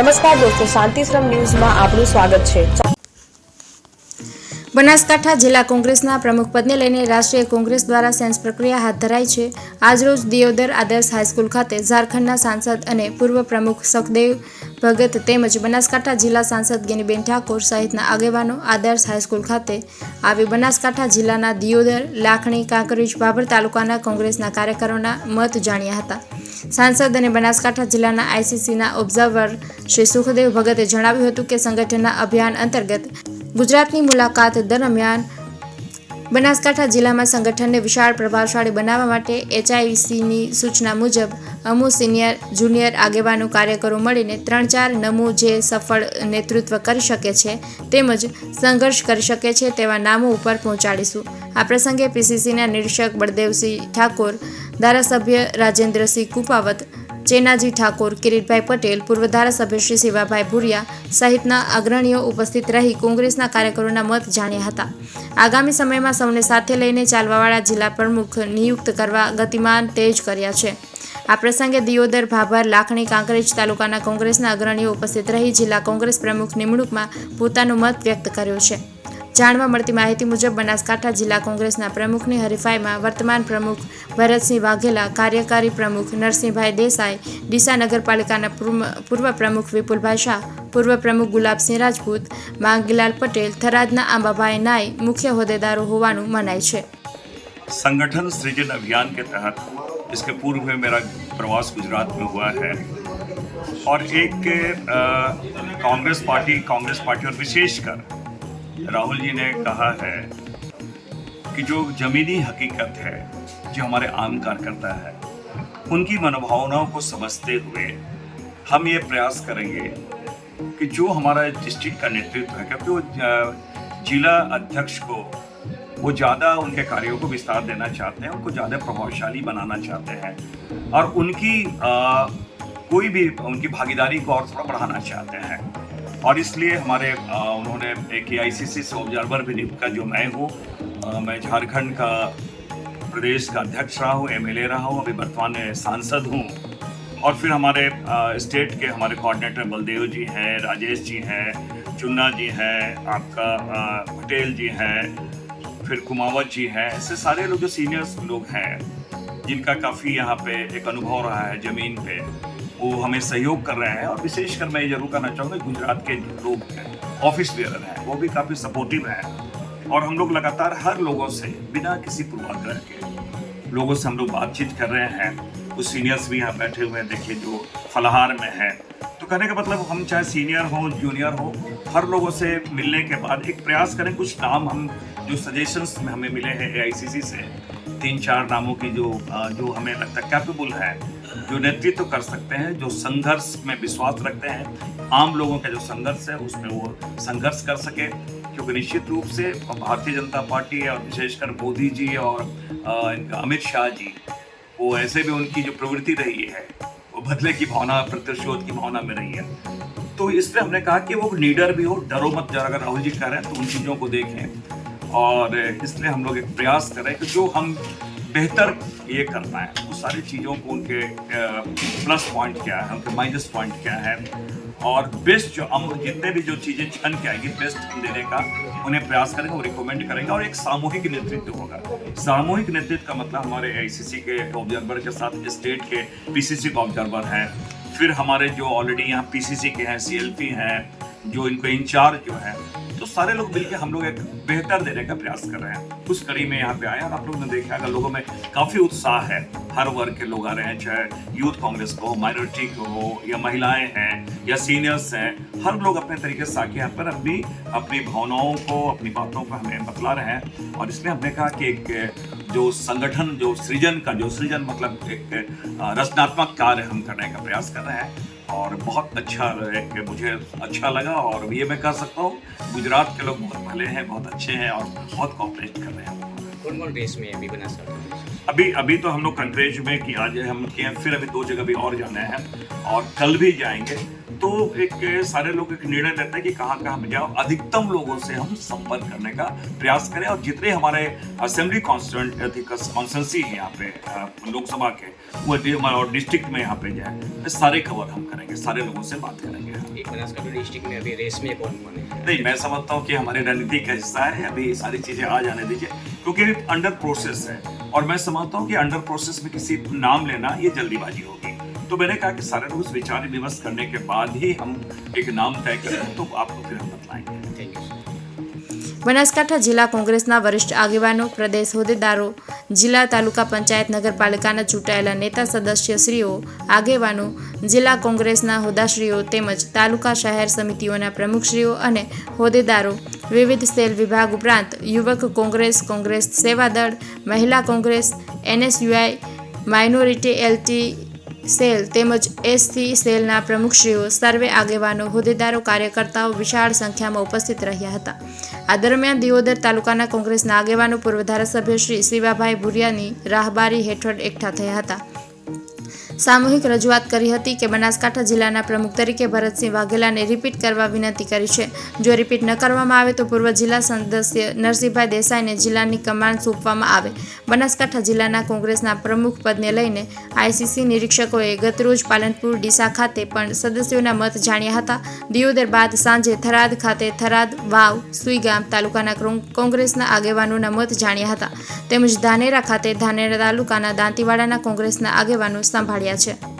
નમસ્કાર દોસ્તો, શાંતિશ્રમ ન્યૂઝમાં આપનું સ્વાગત છે. બનાસકાંઠા જિલ્લા કોંગ્રેસના પ્રમુખ પદને લઈને રાષ્ટ્રીય કોંગ્રેસ દ્વારા સેન્સ પ્રક્રિયા હાથ ધરાઈ છે. આજરોજ દિયોદર આદર્શ હાઈસ્કૂલ ખાતે ઝારખંડના સાંસદ અને પૂર્વ પ્રમુખ સખદેવ ભગત તેમજ બનાસકાંઠા જિલ્લા સાંસદ ગેનીબેન ઠાકોર સહિતના આગેવાનો આદર્શ હાઈસ્કૂલ ખાતે આવી બનાસકાંઠા જિલ્લાના દિયોદર, લાખણી, કાંકરેજ બાબર તાલુકાના કોંગ્રેસના કાર્યકરોના મત જાણ્યા હતા. સાંસદ અને બનાસકાંઠા જિલ્લાના આઈસીસીના ઓબ્ઝર્વર શ્રી સુખદેવ ભગતે જણાવ્યું હતું કે સંગઠનના અભિયાન અંતર્ગત ગુજરાતની મુલાકાત દરમિયાન બનાસકાંઠા જિલ્લામાં સંગઠનને વિશાળ પ્રભાવશાળી બનાવવા માટે એચઆઈસીની સૂચના મુજબ અમુ સિનિયર, જુનિયર આગેવાનો કાર્યકરો મળીને ત્રણ ચાર નમો જે સફળ નેતૃત્વ કરી શકે છે તેમજ સંઘર્ષ કરી શકે છે તેવા નામો ઉપર પહોંચાડીશું. આ પ્રસંગે પીસીસીના નિરીક્ષક બળદેવસિંહ ઠાકોર, ધારાસભ્ય રાજેન્દ્રસિંહ કુપાવત ચેનાજી ઠાકોર, કિરીટભાઈ પટેલ, પૂર્વ ધારાસભ્ય શ્રી શિવાભાઈ ભુરિયા સહિતના અગ્રણીઓ ઉપસ્થિત રહી કોંગ્રેસના કાર્યકરોના મત જાણ્યા હતા. આગામી સમયમાં સૌને સાથે લઈને ચાલવાવાળા જિલ્લા પ્રમુખ નિયુક્ત કરવા ગતિમાન તેજ કર્યા છે. આ પ્રસંગે દિયોદર, ભાભર, લાખણી, કાંકરેજ તાલુકાના કોંગ્રેસના અગ્રણીઓ ઉપસ્થિત રહી જિલ્લા કોંગ્રેસ પ્રમુખ નિમણૂકમાં પોતાનો મત વ્યક્ત કર્યો છે. જાણવા મળતી માહિતી મુજબ બનાસકાંઠા જિલ્લા કોંગ્રેસના પ્રમુખની હરીફાઈમાં વર્તમાન પ્રમુખ ભરતસિંહ વાઘેલા કાર્યકારી પ્રમુખ નરસિંહભાઈ દેસાઈ ડીસા નગરપાલિકાના પૂર્વ- પૂર્વ પ્રમુખ વિપુલભાઈ શાહ પૂર્વ પ્રમુખ ગુલાબસિંહ રાજપૂત માંગીલાલ પટેલ થરાદના આંબાભાઈ નાઈ મુખ્ય હોદ્દેદારો હોવાનું મનાય છે संगठन सृजन अभियान के तहत इसके पूर्व में मेरा प्रवास गुजरात में हुआ है और एक अ, कांग्रेस पार्टी कांग्रेस पार्टी और विशेषकर राहुल जी ने कहा है कि जो जमीनी हकीकत है जो हमारे आम कार्यकर्ता है उनकी मनोभावनाओं को समझते हुए हम ये प्रयास करेंगे कि जो हमारा डिस्ट्रिक्ट का नेतृत्व है क्योंकि वो जिला अध्यक्ष को वो ज़्यादा उनके कार्यों को विस्तार देना चाहते हैं उनको ज़्यादा प्रभावशाली बनाना चाहते हैं और उनकी अ, कोई भी उनकी भागीदारी को और थोड़ा बढ़ाना चाहते हैं। और इसलिए हमारे उन्होंने एक ए से ऑब्जर्वर भी नियुक्त जो मैं हूँ। मैं झारखंड का प्रदेश का अध्यक्ष रहा हूँ एमएलए रहा हूँ, अभी वर्तमान में सांसद हूँ। और फिर हमारे स्टेट के हमारे कोऑर्डिनेटर बलदेव जी हैं, राजेश जी हैं, चुन्ना जी हैं, आपका पटेल जी हैं, फिर कुमावत जी हैं। ऐसे सारे लोग जो सीनियर्स लोग हैं, जिनका काफ़ी यहाँ पे एक अनुभव रहा है ज़मीन पे। वो हमें सहयोग कर रहे हैं और विशेषकर मैं ये ज़रूर कहना चाहूँगा गुजरात के जो लोग हैं ऑफ़िस बेयर हैं, वो भी काफ़ी सपोर्टिव हैं। और हम लोग लगातार हर लोगों से बिना किसी पूर्वाग्रह के लोगों से हम लोग बातचीत कर रहे हैं। कुछ सीनियर्स भी यहाँ बैठे हुए हैं, देखिए जो फलाहार में हैं। तो कहने का मतलब हम चाहे सीनियर हो जूनियर हो, हर लोगों से मिलने के बाद एक प्रयास करें, कुछ नाम हम, जो सजेशंस में हमें मिले हैं ए से तीन चार नामों की जो जो हमें लगता है कैपेबल है, जो नेतृत्व कर सकते हैं, जो संघर्ष में विश्वास रखते हैं, आम लोगों का जो संघर्ष है, उसमें वो संघर्ष कर सके। क्योंकि निश्चित रूप से भारतीय जनता पार्टी और विशेषकर मोदी जी और अमित शाह जी, वो ऐसे भी उनकी जो प्रवृत्ति रही है, वो बदले की भावना, प्रतिशोध की भावना में रही है। तो इसलिए हमने कहा कि वो लीडर भी हो, डरो मत जरा, अगर राहुल जी कह रहे हैं तो उन चीज़ों को देखें। और इसलिए हम लोग एक प्रयास करें कि जो हम बेहतर ये करना है वो सारी चीज़ों को उनके प्लस पॉइंट क्या है, उनके माइनस पॉइंट क्या है। और बेस्ट जो हम, जितने भी जो चीज़ें छन के आएँगी बेस्ट देने का, उन्हें प्रयास करेंगे वो रिकमेंड करेंगे। और एक सामूहिक नेतृत्व होगा। सामूहिक नेतृत्व का मतलब हमारे आईसीसी के ऑब्जर्वर के साथ स्टेट के पीसीसी का ऑब्जर्वर हैं। फिर हमारे जो ऑलरेडी यहाँ पीसीसी के हैं सीएलपी हैं, जो इनको इंचार्ज जो है तो सारे लोग मिलकर हम लोग एक बेहतर देने का प्रयास कर रहे हैं। उस कड़ी में यहाँ पे आए और आप लोग ने देखा, अगर लोगों में काफ़ी उत्साह है, हर वर्ग के लोग आ रहे हैं, चाहे यूथ कांग्रेस को, माइनॉरिटी को हो या महिलाएँ हैं, या सीनियर्स हैं, हर लोग अपने तरीके से आके यहाँ पर अपनी अपनी भावनाओं को, अपनी बातों को हमें बतला रहे हैं। और इसमें हमने कहा कि एक, जो संगठन, जो सृजन का, जो सृजन मतलब एक रचनात्मक कार्य हम करने का प्रयास कर रहे हैं। और बहुत अच्छा मुझे अच्छा लगा और ये मैं कह सकता हूँ गुजरात के लोग बहुत भले हैं बहुत अच्छे हैं और बहुत कॉपरेट कर रहे हैं। कौन कौन रेस में अभी अभी सकते अभी अभी तो हम लोग कंट्रेज में कि आज हम किए फिर अभी दो जगह भी और जाना है और कल भी जाएँगे। तो एक सारे लोग एक निर्णय लेते हैं कि कहाँ कहाँ जाओ अधिकतम लोगों से हम संपर्क करने का प्रयास करें और जितने हमारे असेंबली कॉन्स्टेंसी है यहाँ पे लोकसभा के वो और डिस्ट्रिक्ट में यहाँ पे जाए सारे खबर हम करेंगे सारे लोगों से बात करेंगे। डिस्ट्रिक्ट में अभी रेस में कौन कौन है? नहीं मैं समझता हूँ कि हमारे रणनीति का हिस्सा है अभी सारी चीज़ें आ जाने दीजिए क्योंकि अंडर प्रोसेस है। और मैं समझता हूँ कि अंडर प्रोसेस में किसी नाम लेना ये जल्दीबाजी होगी। तो मैंने कहा कि सारे लोग विचार विमर्श करने के बाद ही हम एक नाम तय करें तो आपको फिर हम बतलाएंगे थैंक यू બનાસકાંઠા જિલ્લા કોંગ્રેસના વરિષ્ઠ આગેવાનો પ્રદેશ હોદ્દેદારો જિલ્લા તાલુકા પંચાયત નગરપાલિકાના ચૂંટાયેલા નેતા સદસ્યશ્રીઓ આગેવાનો જિલ્લા કોંગ્રેસના હોદ્દાશ્રીઓ તેમજ તાલુકા શહેર સમિતિઓના પ્રમુખશ્રીઓ અને હોદ્દેદારો વિવિધ સેલ વિભાગ ઉપરાંત યુવક કોંગ્રેસ કોંગ્રેસ સેવાદળ Mahila Congress NSUI minority LT cell તેમજ એસસી સેલના પ્રમુખશ્રીઓ, સર્વે આગેવાનો, હોદ્દેદારો, કાર્યકર્તાઓ વિશાળ સંખ્યામાં ઉપસ્થિત રહ્યા હતા. આ દરમિયાન દિયોદર તાલુકાના કોંગ્રેસના આગેવાનો, પૂર્વ ધારાસભ્ય શ્રી શિવાભાઈ ભુરિયાની રાહબારી હેઠળ એકઠા થયા હતા. સામૂહિક રજૂઆત કરી હતી કે બનાસકાંઠા જિલ્લાના પ્રમુખ તરીકે ભરતસિંહ વાઘેલાને રિપીટ કરવા વિનંતી કરી છે. જો રિપીટ ન કરવામાં આવે તો પૂર્વ જિલ્લા સદસ્ય નરસિંહભાઈ દેસાઈને જિલ્લાની કમાન સોંપવામાં આવે. બનાસકાંઠા જિલ્લાના કોંગ્રેસના પ્રમુખ પદને લઈને આઈસીસી નિરીક્ષકોએ ગતરોજ પાલનપુર, ડીસા ખાતે પણ સદસ્યોના મત જાણ્યા હતા. દિયોદર બાદ સાંજે થરાદ ખાતે થરાદ વાવ, સુઈગામ તાલુકાના કોંગ્રેસના આગેવાનોના મત જાણ્યા હતા. તેમજ ધાનેરા ખાતે ધાનેરા તાલુકાના દાંતીવાડાના કોંગ્રેસના આગેવાનો સંભાળ્યા છે